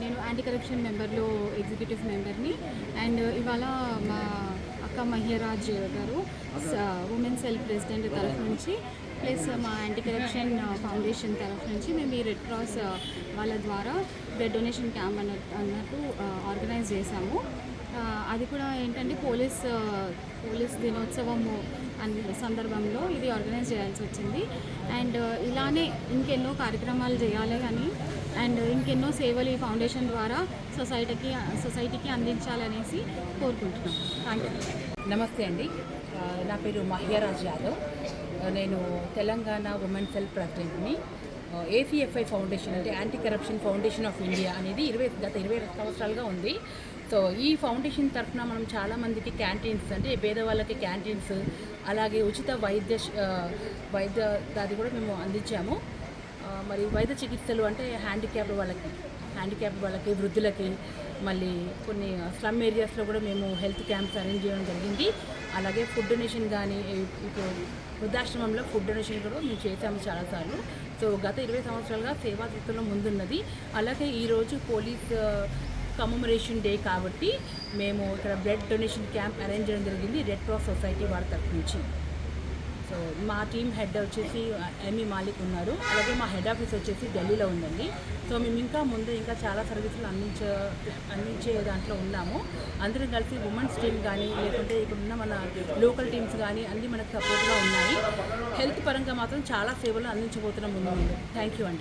నేను anti corruption మెంబర్లో executive మెంబర్ని అండ్ ఇవాళ మా అక్క మహ్యరాజ్ గారు ఉమెన్ సెల్ ప్రెసిడెంట్ తరఫు నుంచి ప్లస్ మా యాంటీ కరప్షన్ ఫౌండేషన్ తరఫు నుంచి మేము ఈ రెడ్ క్రాస్ uh, వాళ్ళ ద్వారా బ్లడ్ డొనేషన్ క్యాంప్ అన్నట్టు uh, అన్నట్టు ఆర్గనైజ్ చేశాము. అది కూడా ఏంటంటే పోలీస్ uh, పోలీస్ దినోత్సవము అనే సందర్భంలో ఇది ఆర్గనైజ్ చేయాల్సి వచ్చింది. అండ్ ఇలానే ఇంకెన్నో కార్యక్రమాలు చేయాలి అని ఇంకెన్నో సేవలు ఈ ఫౌండేషన్ ద్వారా సొసైటీకి సొసైటీకి అందించాలనేసి కోరుకుంటున్నాం. థ్యాంక్ యూ నమస్తే అండి. నా పేరు మహ్యారాజ్ యాదవ్. నేను తెలంగాణ ఉమెన్ సెల్ ప్రెసిడెంట్ని ఏసీఎఫ్ఐ ఫౌండేషన్ అంటే anti corruption foundation of India అనేది ఇరవై గత ఇరవై సంవత్సరాలుగా ఉంది. సో ఈ ఫౌండేషన్ తరఫున మనం చాలామందికి క్యాంటీన్స్ అంటే పేదవాళ్ళకి క్యాంటీన్స్ అలాగే ఉచిత వైద్య వైద్య దాది కూడా మేము అందించాము. మరి వైద్య చికిత్సలు అంటే హ్యాండిక్యాప్ వాళ్ళకి హ్యాండిక్యాప్ వాళ్ళకి వృద్ధులకి మళ్ళీ కొన్ని స్లమ్ ఏరియాస్లో కూడా మేము హెల్త్ క్యాంప్స్ అరేంజ్ చేయడం జరిగింది. అలాగే ఫుడ్ డొనేషన్ కానీ ఇప్పుడు వృద్ధాశ్రమంలో ఫుడ్ డొనేషన్ కూడా మేము చేశాము చాలాసార్లు. సో గత ఇరవై సంవత్సరాలుగా సేవా చిత్రంలో ముందున్నది. అలాగే ఈరోజు పోలీస్ కమమరేషన్ డే కాబట్టి మేము ఇక్కడ బ్లడ్ డొనేషన్ క్యాంప్ అరేంజ్ చేయడం జరిగింది రెడ్ క్రాస్ సొసైటీ వారి తరఫు నుంచి. మా టీం హెడ్ వచ్చేసి ఎంఈ మాలిక్ ఉన్నారు. అలాగే మా హెడ్ ఆఫీస్ వచ్చేసి ఢిల్లీలో ఉందండి. సో మేము ఇంకా ముందు ఇంకా చాలా సర్వీసులు అందించ అందించే దాంట్లో ఉన్నాము. అందరం కలిసి ఉమెన్స్ టీమ్ కానీ లేకుంటే ఇక్కడ ఉన్న మన లోకల్ టీమ్స్ కానీ అన్నీ మనకు సపోర్ట్గా ఉన్నాయి. హెల్త్ పరంగా మాత్రం చాలా సేవలు అందించబోతున్నాం ముందు ముందు. థ్యాంక్ యూ అండి.